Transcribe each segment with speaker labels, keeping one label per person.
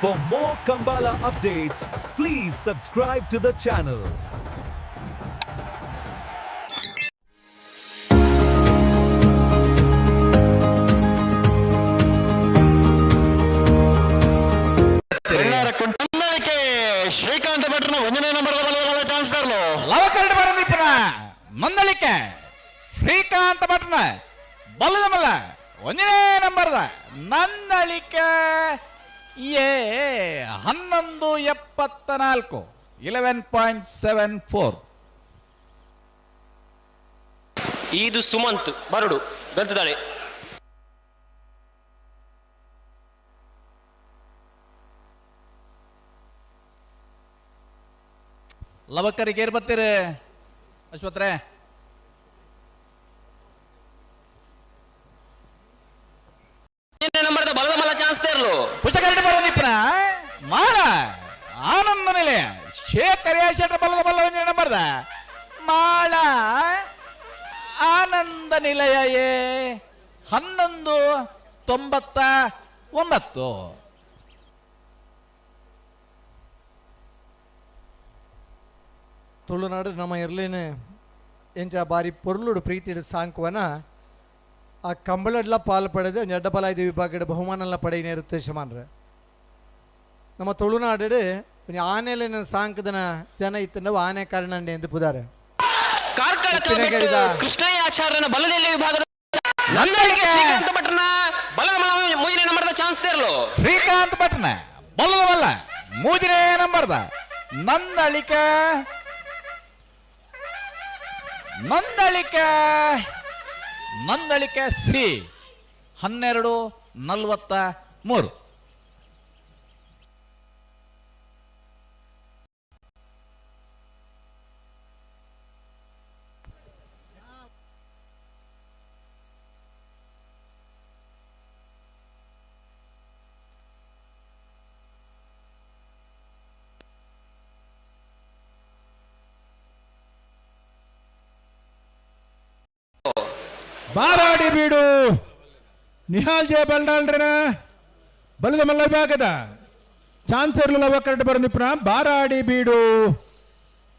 Speaker 1: For more Kambala updates, please subscribe to the channel.
Speaker 2: ಬಳ್ಳಾರ ಕುಂಟಲ್ಲಕ್ಕೆ Srikanth ಭಟ್ರನ ಒಂದನೇ number ಬಲ ಚಾನ್ಸ್ಲರ್ಲು
Speaker 3: ಲವಕರಡು ಬರಂದಿಪ್ಪನ ಮಂದಳಿಕೆ ಶ್ರೀಕಾಂತ ಭಟ್ನ ಬಲ್ಲದ ಮಲ್ಲ ಒಂದನೇ ನಂಬರ್ದ Nandalike A ಹನ್ನೊಂದು ಎಪ್ಪತ್ತ ನಾಲ್ಕು ಇಲೆವೆನ್ ಪಾಯಿಂಟ್ ಸೆವೆನ್ ಫೋರ್
Speaker 4: ಇದು ಸುಮಂತ್ ಬರಡು ಗೆಲ್ತಿದ್ದಾಳೆ
Speaker 3: ಲವಕರಿಗೆ ಏರ್ ಬರ್ತೀರಿ ಅಶ್ವತ್ರೆ
Speaker 4: ಎಂಟನೇ ನಂಬರ್ದ ಬಲದ ಮಲ್ಲ
Speaker 3: ಬರೋದಿಪ್ಪನ ಮಾಳ. ಆನಂದ ನಿಲಯ ಶೇಖರ ಶೆಟ್ರ ಬಲ್ಲದ ಬಲ್ಲ ಬರ್ದ ನಂಬರ್ದ? ಮಾಳ. ಆನಂದ ನಿಲಯ ಏ? ಹನ್ನೊಂದು ತೊಂಬತ್ತ ಒಂಬತ್ತು.
Speaker 5: ತುಳುನಾಡು ನಮ್ಮ ಇರ್ಲೇನೆ. ಎಂಚ ಬಾರಿ ಪೊರ್ಲುಡು ಪ್ರೀತಿಯ ಸಾಂಕುವನ. ಆ ಕಂಬಳಡ್ಲ ಪಾಲು ಪಡೆದು ಒಂಜಿ ಅಡ್ಡಬಲಾಯ್ದ ವಿಭಾಗದ ಬಹುಮಾನಲ್ಲ ಪಡೆಯಿನ ಶಮಾನ್ರೆ ನಮ್ಮ ತುಳುನಾಡು ಒಂಜಿ ಆನೆಲೆನ ಸಾಂಕದನ ಜನ ಇತ್ತು. ಆನೆ ಕಾರಣ ಎಂದು ಪುದಾರೆ.
Speaker 4: ಕಾರ್ಕಳಕ
Speaker 5: ಉಪ್ಪಿನ
Speaker 4: ಬಿಟ್ಟು
Speaker 5: ಗೆಳೆದ.
Speaker 4: ಕೃಷ್ಣಯ್ಯ ಆಚಾರ್ಯನ ಬಲದಲ್ಲಿ ವಿಭಾಗದ ನಂದಳಿಕೆ ಶ್ರೀಕಾಂತ ಭಟ್ರನ ಮಲ್ಲ ಮೂರನೇ ನಂಬರ್ದ ಚಾನ್ಸ್ ಇರ್ಲು
Speaker 3: ಶ್ರೀಕಾಂತ್ ಭಟ್ನ ಬಲ್ಲದ ಬಲ್ಲ ಮೂಜನೇ ನಂಬರ್ದ ನಂದಳಿಕೆ ನಂದಳಿಕೆ ನಂದಳಿಕೆ ಸಿ ಹನ್ನೆರಡು ನಲವತ್ತ ಮೂರು.
Speaker 6: ಬಾರಾಡಿ ಬೀಡು. ನಿಹಾಲ್ ಜೆ ಬಲ್ಡಾಲ್ರೇನ ಬಲದ ಮಲ್ಲ ವಿಭಾಗದ ಚಾನ್ಸರ್ಲು ಲವ ಕರೆಕ್ಟ್ ಬರಂದಿಪ್ಪನ ಬಾರಾಡಿ ಬೀಡು.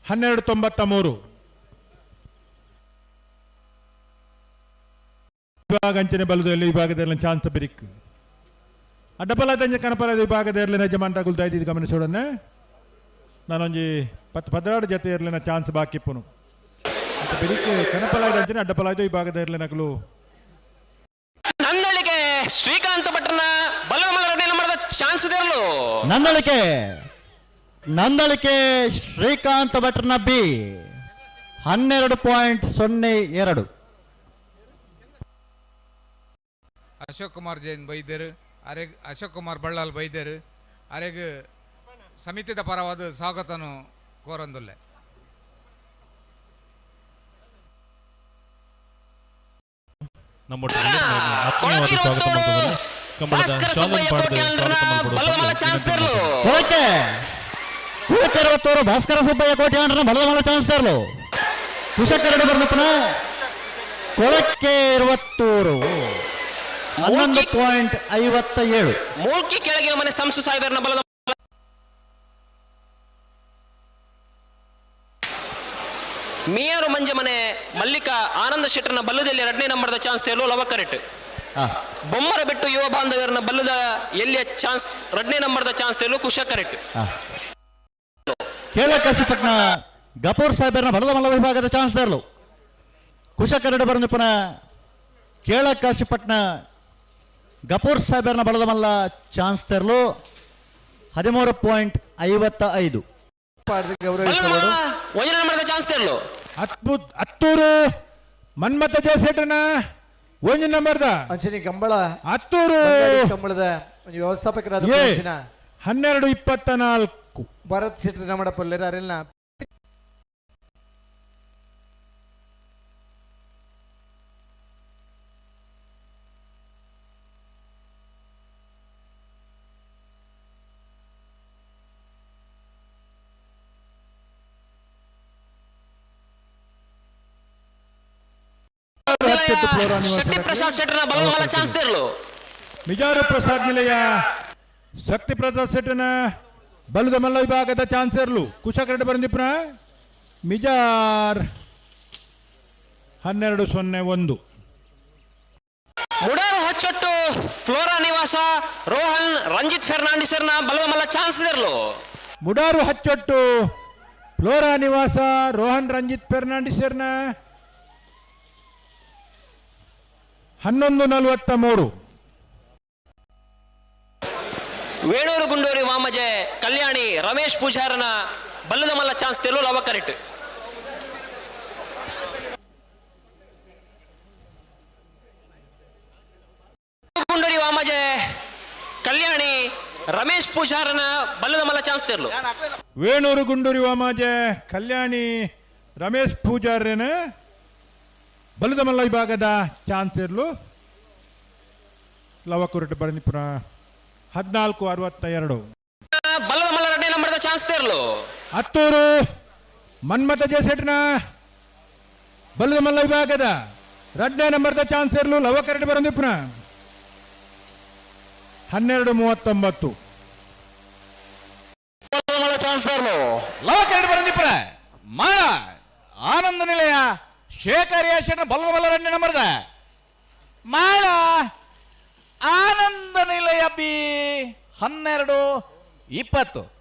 Speaker 6: ಹನ್ನೆರಡು ತೊಂಬತ್ತ ಮೂರು. ವಿಭಾಗ ಅಂಚನೆ ಬಲದಲ್ಲಿ ವಿಭಾಗದಲ್ಲಿ ಚಾನ್ಸ್ ಬಿರಿಕ್. ಅಡ್ಡಬಲ ದಂಜ ಕನಪರ ವಿಭಾಗದಲ್ಲಿ ಯಜಮಾನ ಗುಲ್ತಾ ಇದ್ದಿದ್ದು ಗಮನಿಸೋಡನ್ನ ನಾನೊಂಜಿ ಪತ್ ಪದ್ರಾಡು ಜೊತೆ ಇರಲಿನ ಚಾನ್ಸ್ ಬಾಕಿಪ್ಪುನು. ಬಿರಿಕ್ ಕನಪಲಾಯ್ದ ಅಂಚನೆ ಅಡ್ಡಪಲಾಯ್ದ ವಿಭಾಗದ ಇರಲಿನಗಲು
Speaker 4: ನಂದಳಿಕೆ ಶ್ರೀಕಾಂತ ಭಟ್ರನ ಬಲದ ಮಲ್ಲ ಎರಡನೇ ನಂಬರ್ದ ಚಾನ್ಸ್ ಇರ್ಲು
Speaker 2: ನಂದಳಿಕೆ ನಂದಳಿಕೆ ಶ್ರೀಕಾಂತ್ ಭಟ್ರನ ಬಿ ಹನ್ನೆರಡು ಪಾಯಿಂಟ್ ಸೊನ್ನೆ ಎರಡು.
Speaker 7: ಅಶೋಕ್ ಕುಮಾರ್ ಜೈನ್ ಬೈದರು ಅರೆಗ್ ಅಶೋಕ್ ಕುಮಾರ್ ಬಳ್ಳಾಲ್ ಬೈದರು ಅರೆಗ್ ಸಮಿತಿದ ಪರವಾದ ಸ್ವಾಗತನು ಕೋರೊಂದುಲ್ಲೆ.
Speaker 4: ಭಾಸ್ಕರ ಸುಬ್ಬಯ್ಯ ಕೋಟ್ಯಾನ್ರನ ಬಲದ ಮಲ್ಲ ಚಾನ್ಸ್
Speaker 2: ತರಲು ಭಾಸ್ಕರ ಸುಬ್ಬಯ್ಯ ಬಲದ ಕುಶಕರಡು ಬರ್ನಪ್ಪನ ಕೊಳಕ್ಕೆ ಇರುವತ್ತೂರು. ಹನ್ನೊಂದು ಪಾಯಿಂಟ್ ಐವತ್ತ ಏಳು
Speaker 4: ಮೂಲ್ಕಿ ಕೆಳಗಿನ ಮನೆ ಸಂಸು ಸಾಹೇಬರನ ಬಲದ ಮಿಯರು ಮಂಜಮನೆ ಆನಂದ ಶೆಟ್ಟರ್ನ ಬಲ್ಲದಲ್ಲಿ ಎರಡನೇ ನಂಬರ್ದ ಚಾನ್ಸ್ ಎಲ್ಲೋ ಲವ ಕರೆಕ್ಟ್.
Speaker 2: ಆ,
Speaker 4: ಬೊಮ್ಮರ ಬಿಟ್ಟು ಯುವ ಬಾಂಧವರನ್ನ ಬಲ್ಲದ ಎಲ್ಲಿಯ ಚಾನ್ಸ್ ಎರಡನೇ ನಂಬರ್ದ ಚಾನ್ಸ್ ಎಲ್ಲೋ ಕುಶ ಕರೆಕ್ಟ್.
Speaker 2: ಆ. ಕೇಳಕಾಶಿಪಟ್ನ ಗಪೂರ್ ಸಾಹೇಬರನ ಬಲದ ಮಲ್ಲ ವಿಭಾಗದ ಚಾನ್ಸ್ ತರಲು. ಕುಶಕರಡು ಬರ್ನಪ್ಪನ ಕೇಳಕಾಶಿಪಟ್ನ ಗಪೂರ್ ಸಾಹೇಬರನ ಬಲದ ಮಲ್ಲ ಚಾನ್ಸ್ ತರಲು ಹದಿಮೂರು ಪಾಯಿಂಟ್ ಐವತ್ತ ಐದು.
Speaker 4: ಚಾನ್ಸ್
Speaker 6: ಅದ್ಭುತ ಹತ್ತೂರು. ಮನ್ಮಥ ಜಯಸೇಟನ ಒಂದು ನಂಬರ್ದ?
Speaker 5: ಅಂಜನಿ ಕಂಬಳ.
Speaker 6: ಹತ್ತೂರು.
Speaker 5: ಕಂಬಳದ ವ್ಯವಸ್ಥಾಪಕರಾದ
Speaker 6: ಹನ್ನೆರಡು ಇಪ್ಪತ್ತ ನಾಲ್ಕು.
Speaker 5: ಭರತ್ ಶೆಟ್ಟಿ ನಮ್ಮಡ ಪಲ್ಲೆರ ಅರೆಲ್ನ
Speaker 4: ಶೆಟ್ಟಿ ಪ್ರಸಾದ್ ಶೆಟ್ಟರ್ನ ಬಲದ ಚಾನ್ಸ್ ಇರಲು.
Speaker 6: ಮಿಜಾರು ಪ್ರಸಾದ್ ನಿಲಯ ಶಕ್ತಿ ಪ್ರಸಾದ್ ಶೆಟ್ಟನ ಬಲದ ಮಲ್ಲ ವಿಭಾಗದ ಚಾನ್ಸರ್ಲು ಕುಶಕರಡು ಬಂದಿಪ್ಪ ಮಿಜಾರ್ ಹನ್ನೆರಡು ಸೊನ್ನೆ ಒಂದು.
Speaker 4: ಮುಡಾರು ಹಚ್ಚೊಟ್ಟು ಫ್ಲೋರಾ ನಿವಾಸ ರೋಹನ್ ರಂಜಿತ್ ಫೆರ್ನಾಂಡಿಸರ್ನ ಬಲದ ಮಲ್ಲ ಚಾನ್ಸ್ ಇರಲು.
Speaker 6: ಮುಡಾರು ಹಚ್ಚೊಟ್ಟು ಫ್ಲೋರಾ ನಿವಾಸ ರೋಹನ್ ರಂಜಿತ್ ಫೆರ್ನಾಂಡಿಸರ್ನ ಹನ್ನೊಂದು ನಲವತ್ತ ಮೂರು.
Speaker 4: ವೇಣೂರು ಗುಂಡೂರಿ ವಾಮಜೆ ಕಲ್ಯಾಣಿ ರಮೇಶ್ ಪೂಜಾರನ ಬಲ್ಲದ ಮಲ್ಲ ಚಾನ್ಸ್ ತೆಲು ಲವ ಕರೆಕ್ಟ್. ಗುಂಡೂರಿ ವಾಮಜೆ ಕಲ್ಯಾಣಿ ರಮೇಶ್ ಪೂಜಾರನ ಬಲ್ಲದ ಮಲ್ಲ ಚಾನ್ಸ್ ತೆರಲು
Speaker 6: ವೇಣೂರು ಗುಂಡೂರಿ ವಾಮಾಜೆ ಕಲ್ಯಾಣಿ ರಮೇಶ್ ಪೂಜಾರ್ಯನ ಬಲದ ಮಲ್ಲ ವಿಭಾಗದ ಚಾನ್ಸ್ ಇರ್ಲು ಲವ ಕುರುಟು ಬರನಿಪುರ ಹದಿನಾಲ್ಕು ಅರವತ್ತ ಎರಡು
Speaker 4: ಬಲದ ಮಲ್ಲ ನಂಬರ್ದ ಚಾನ್ಸ್ ತೆರಲು
Speaker 6: ಹತ್ತೂರು ಮನ್ಮಥ ಜೇಸೆಟ್ನ ಬಲದ ಮಲ್ಲ ವಿಭಾಗದ ರಡ್ನೇ ನಂಬರ್ದ ಚಾನ್ಸ್ ಇರ್ಲು ಲವ ಕರಡು ಬರಂದಿಪ್ಪನ ಹನ್ನೆರಡು ಮೂವತ್ತೊಂಬತ್ತು.
Speaker 2: ಚಾನ್ಸ್
Speaker 3: ಲವಕರಡು ಬರಂದಿಪ್ರ ಮಾಳ ಆನಂದ ನಿಲಯ. ಶೇಖರ್ ಯಾಶನ ಬಲ್ಲದ ಬಲ್ಲ ರಂಡಿ ಮರದ. ಮಾಳ ಆನಂದ ನಿಲಯ ಬಿ ಹನ್ನೆರಡು ಇಪ್ಪತ್ತು.